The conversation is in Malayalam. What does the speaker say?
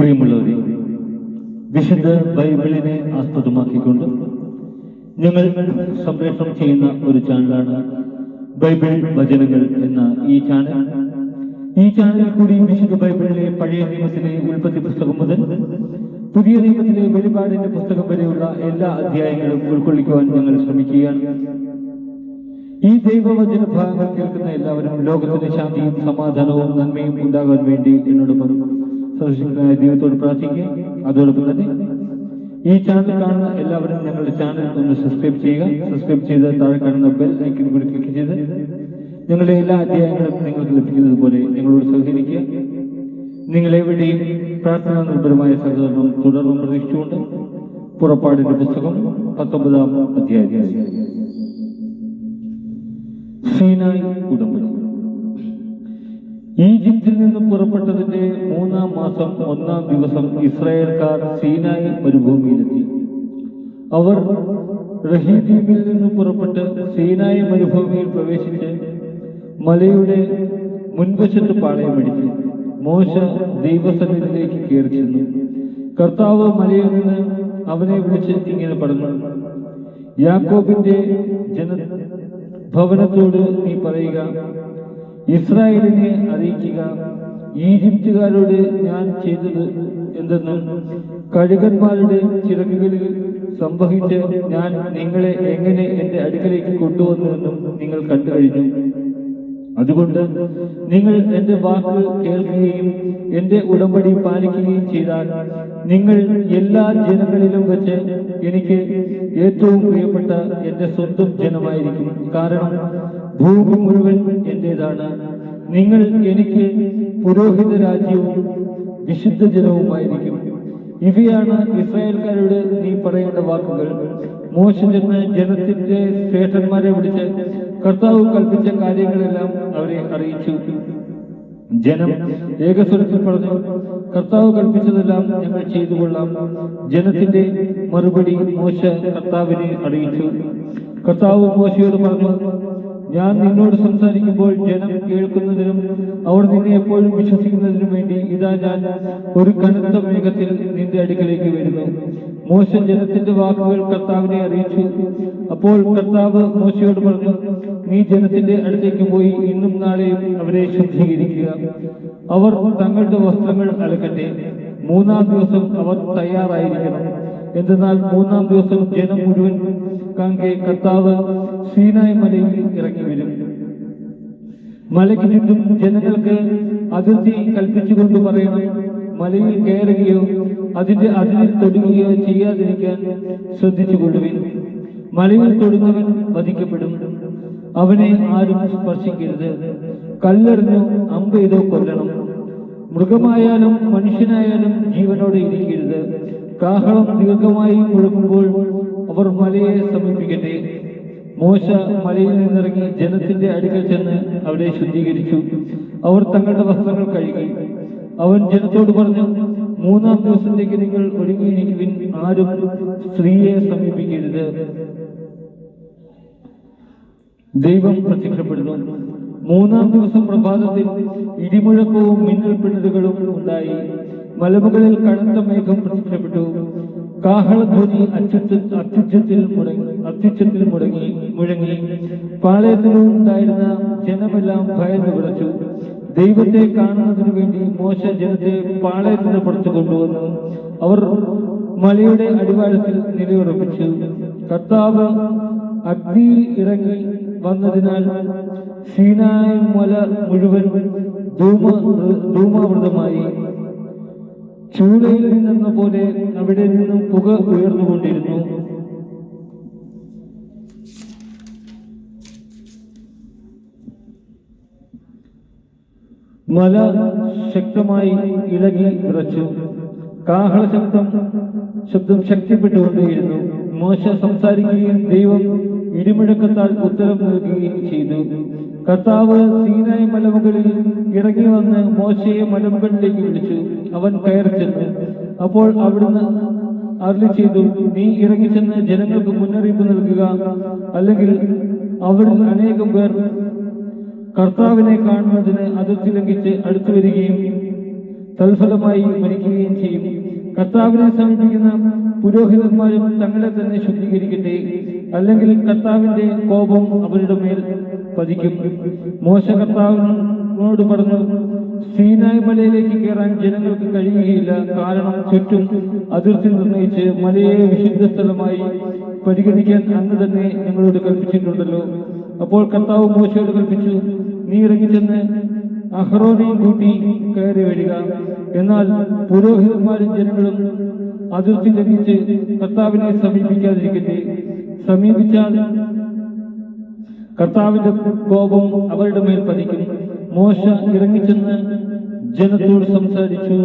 പ്രിയമുള്ളവരെ വിശുദ്ധ ബൈബിളിനെ ആസ്പദമാക്കിക്കൊണ്ട് ഞങ്ങൾ സംപ്രേഷണം ചെയ്യുന്ന ഒരു ചാനലാണ് ബൈബിൾ വചനങ്ങൾ എന്ന ഈ ചാനൽ. ഈ ചാനലിൽ കൂടി വിശുദ്ധ ബൈബിളിലെ പഴയ നിയമത്തിലെ ഉൽപ്പത്തി പുസ്തകം മുതൽ പുതിയ നിയമത്തിലെ വെളിപാടിന്റെ പുസ്തകം വരെയുള്ള എല്ലാ അധ്യായങ്ങളും ഉൾക്കൊള്ളിക്കുവാൻ ഞങ്ങൾ ശ്രമിക്കുകയാണ്. ഈ ദൈവവചന ഭാഗങ്ങൾ കേൾക്കുന്ന എല്ലാവരും ലോകത്തിന്റെ ശാന്തിയും സമാധാനവും നന്മയും ഉണ്ടാകാൻ വേണ്ടി എന്നോടൊപ്പം സർവശക്തനായ ദൈവത്തോട് പ്രാർത്ഥിക്കുക. അതോടൊപ്പം തന്നെ ഈ ചാനൽ കാണുന്ന എല്ലാവരും ഞങ്ങളുടെ ചാനൽ ഒന്ന് സബ്സ്ക്രൈബ് ചെയ്യുക. സബ്സ്ക്രൈബ് ചെയ്ത് താഴെ കാണുന്ന ബെൽ ഐക്കൺ കൂടി ക്ലിക്ക് ചെയ്ത് ഞങ്ങളുടെ എല്ലാ അധ്യായങ്ങളും നിങ്ങൾക്ക് ലഭിക്കുന്നത് പോലെ ഞങ്ങളോട് സഹകരിക്കുക. നിങ്ങളെവിടെയും പ്രാർത്ഥനാ നിർഭരമായ സഹകരണം തുടർന്നും പ്രതീക്ഷിച്ചുകൊണ്ട് പുറപ്പാടിന്റെ പുസ്തകം പത്തൊമ്പതാം അധ്യായം സീനായി ഉടമ്പടി. ഈജിപ്തിൽ നിന്ന് പുറപ്പെട്ടതിന്റെ മൂന്നാം മാസം ഒന്നാം ദിവസം ഇസ്രായേൽക്കാർ സീനായി മരുഭൂമിയിലെത്തി അവർ റഹീദ്വീപിൽ നിന്ന് പുറപ്പെട്ട് സീനായി മരുഭൂമിയിൽ പ്രവേശിച്ച് മലയുടെ മുൻവശത്ത് പാളയമടിച്ച് മോശ ദൈവസന്നിധിയിലേക്ക് കയറി ചെന്നു. കർത്താവ് മലയിൽ നിന്ന് അവനെ വിളിച്ച് ഇങ്ങനെ പറഞ്ഞു യാക്കോബിന്റെ ജന ഭവനത്തോട് നീ പറയുക ഇസ്രായേലിനെ അറിയിക്കുക. ഈജിപ്തുകാരോട് ഞാൻ ചെയ്തത് എന്തെന്നും കഴുകന്മാരുടെ ചിറകുകളിൽ സംഭവിച്ച് ഞാൻ നിങ്ങളെ എങ്ങനെ എന്റെ അടുക്കലേക്ക് കൊണ്ടുവന്നുവെന്നും നിങ്ങൾ കണ്ടു കഴിഞ്ഞു. അതുകൊണ്ട് നിങ്ങൾ എന്റെ വാക്ക് കേൾക്കുകയും എന്റെ ഉടമ്പടി പാലിക്കുകയും ചെയ്താൽ നിങ്ങൾ എല്ലാ ജനങ്ങളിലും വെച്ച് എനിക്ക് ഏറ്റവും പ്രിയപ്പെട്ട എന്റെ സ്വന്തം ജനമായിരിക്കും. കാരണം ഭൂമി മുഴുവൻ എന്റേതാണ്. നിങ്ങൾ എനിക്ക് പുരോഹിത രാജ്യവും വിശുദ്ധ ജനവുമായിരിക്കും ഇവയാണ് ഇസ്രായേൽക്കാരോട് നീ പറയേണ്ട വാക്കുകൾ. മോശ ചെന്ന് ജനത്തിന്റെ ശ്രേഷ്ഠന്മാരെ വിളിച്ച് കർത്താവ് കൽപ്പിച്ച കാര്യങ്ങളെല്ലാം അവരെ അറിയിച്ചു. ജനം ഏകസ്വരത്തിൽ പറഞ്ഞു കർത്താവ് കൽപ്പിച്ചതെല്ലാം ഞങ്ങൾ ചെയ്തു കൊള്ളാം ജനത്തിന്റെ മറുപടി മോശ കർത്താവിനെ അറിയിച്ചു. കർത്താവ് മോശയോട് പറഞ്ഞു ഞാൻ നിന്നോട് സംസാരിക്കുമ്പോൾ ജനം കേൾക്കുന്നതിനും അവർ നിന്നെ എപ്പോഴും വിശ്വസിക്കുന്നതിനും വേണ്ടി ഇതാ ഞാൻ ഒരു കനത്ത മേഘത്തിൽ നിന്റെ അടുക്കലേക്ക് വരുന്നു. മോശ ജനത്തിന്റെ വാക്കുകൾ കർത്താവിനെ അറിയിച്ചു. അപ്പോൾ കർത്താവ് മോശയോട് പറഞ്ഞു നീ ജനത്തിന്റെ അടുത്തേക്ക് പോയി ഇന്നും നാളെയും അവരെ ശുദ്ധീകരിക്കുക. അവർ തങ്ങളുടെ വസ്ത്രങ്ങൾ അലക്കട്ടെ. മൂന്നാം ദിവസം അവർ തയ്യാറായിരിക്കണം. എന്തെന്നാൽ മൂന്നാം ദിവസം ജനം മുഴുവൻ കാങ്കെ കർത്താവ് സീനായ് മലയിൽ ഇറങ്ങി വരും. മലയ്ക്ക് ചുറ്റും ജനങ്ങൾക്ക് അതിർത്തി കൽപ്പിച്ചുകൊണ്ട് പറയണം. മലയിൽ കയറുകയോ അതിന്റെ അതിരിൽ തൊടുകയോ ചെയ്യാതിരിക്കാൻ ശ്രദ്ധിച്ചുകൊള്ളുവിൻ. മലയിൽ തൊടുന്നവൻ വധിക്കപ്പെടും. അവനെ ആരും സ്പർശിക്കരുത്. കല്ലെറിഞ്ഞു അമ്പ് ചെയ്തോ കൊല്ലണം. മൃഗമായാലും മനുഷ്യനായാലും ജീവനോടെ ഇരിക്കരുത്. കാഹളം ദീർഘമായി മുഴങ്ങുമ്പോൾ അവർ മലയെ സമീപിക്കട്ടെ. മോശ മലയിൽ നിന്നിറങ്ങി ജനത്തിന്റെ അടുക്കൽ ചെന്ന് അവരെ ശുദ്ധീകരിച്ചു. അവർ തങ്ങളുടെ വസ്ത്രങ്ങൾ കഴുകി. അവൻ ജനത്തോട് പറഞ്ഞു മൂന്നാം ദിവസത്തേക്ക് നിങ്ങൾ ഒരുങ്ങിയിരിക്കുവിൻ. ആരും സ്ത്രീയെ സമീപിക്കരുത്. ദൈവം പ്രത്യക്ഷപ്പെടുന്നു. മൂന്നാം ദിവസം പ്രഭാതത്തിൽ ഇടിമുഴക്കവും മിന്നൽ പിണരുകളും ഉണ്ടായി. മലമുകളിൽ കടുത്ത മേഘം പ്രത്യക്ഷപ്പെട്ടു. കാഹളധ്വനി അത്യുച്ച അത്യുച്ചത്തിൽ മുടങ്ങി അത്യുച്ചത്തിൽ മുടങ്ങി മുഴങ്ങി. പാളയത്തിലും ഉണ്ടായിരുന്ന ജനമെല്ലാം ഭയന്ന് വിളച്ചു ദൈവത്തെ കാണുന്നതിനു വേണ്ടി മോശ ജനത്തെ പാളയത്തിന് പുറത്തു കൊണ്ടുവന്നു. അവർ മലയുടെ അടിവാരത്തിൽ നിലയുറപ്പിച്ചു. കർത്താവ് അഗ്നിയിൽ ഇറങ്ങി വന്നതിനാൽ സീനായ മല മുഴുവൻ ധൂമ ധൂമാവൃതമായി. ചൂളയിൽ നിന്നെന്ന പോലെ അവിടെ നിന്നും പുക ഉയർന്നുകൊണ്ടിരുന്നു. മല ശക്തമായി ഇളകി വിറച്ചു. കാഹള ശബ്ദം ശബ്ദം ശക്തിപ്പെട്ടുകൊണ്ടേയിരുന്നു. മോശ സംസാരിക്കുകയും ദൈവം ഇടിമുഴക്കത്താൽ ഉത്തരം നൽകുകയും ചെയ്തു. കർത്താവ് സീനായ് മലമുകളിൽ ഇറങ്ങി വന്ന് മോശയെ മലമുകളിലേക്ക് വിളിച്ചു അവൻ കയറി ചെന്ന് അപ്പോൾ അവിടുന്ന് അരുളി ചെയ്തു നീ ഇറങ്ങിച്ചെന്ന് ജനങ്ങൾക്ക് മുന്നറിയിപ്പ് നൽകുക. അല്ലെങ്കിൽ അവരിൽ അനേകം പേർ കർത്താവിനെ കാണുന്നതിന് അതിർത്തി ലംഘിച്ച് അടുത്തു വരികയും തൽഫലമായി മരിക്കുകയും ചെയ്യും. കർത്താവിനെ സമീപിക്കുന്ന പുരോഹിതന്മാരും തങ്ങളെ തന്നെ ശുദ്ധീകരിക്കട്ടെ. അല്ലെങ്കിൽ കർത്താവിന്റെ കോപം അവരുടെ മേൽ പതിക്കും. മോശകർത്താവിനോട് പറഞ്ഞു സീനായ് മലയിലേക്ക് കയറാൻ ജനങ്ങൾക്ക് കഴിയുകയില്ല. കാരണം ചുറ്റും അതിർത്തി നിർണയിച്ച് മലയെ വിശുദ്ധ സ്ഥലമായി പരിഗണിക്കാൻ അന്ന് തന്നെ ഞങ്ങളോട് കൽപ്പിച്ചിട്ടുണ്ടല്ലോ. അപ്പോൾ കർത്താവ് മോശയോട് കൽപ്പിച്ചു നീ ഇറങ്ങിച്ചെന്ന് അഹ്റോനെയും കൂട്ടി കയറി വരിക. എന്നാൽ പുരോഹിതന്മാരും ജനങ്ങളും അതിർത്തി ലംഘിച്ച് കർത്താവിനെ സമീപിക്കാതിരിക്കട്ടെ. സമീപിച്ചാൽ കർത്താവിന്റെ കോപം അവരുടെ മേൽ പതിക്കും. മോശ ഇറങ്ങിച്ചെന്ന് ജനത്തോട് സംസാരിച്ചു.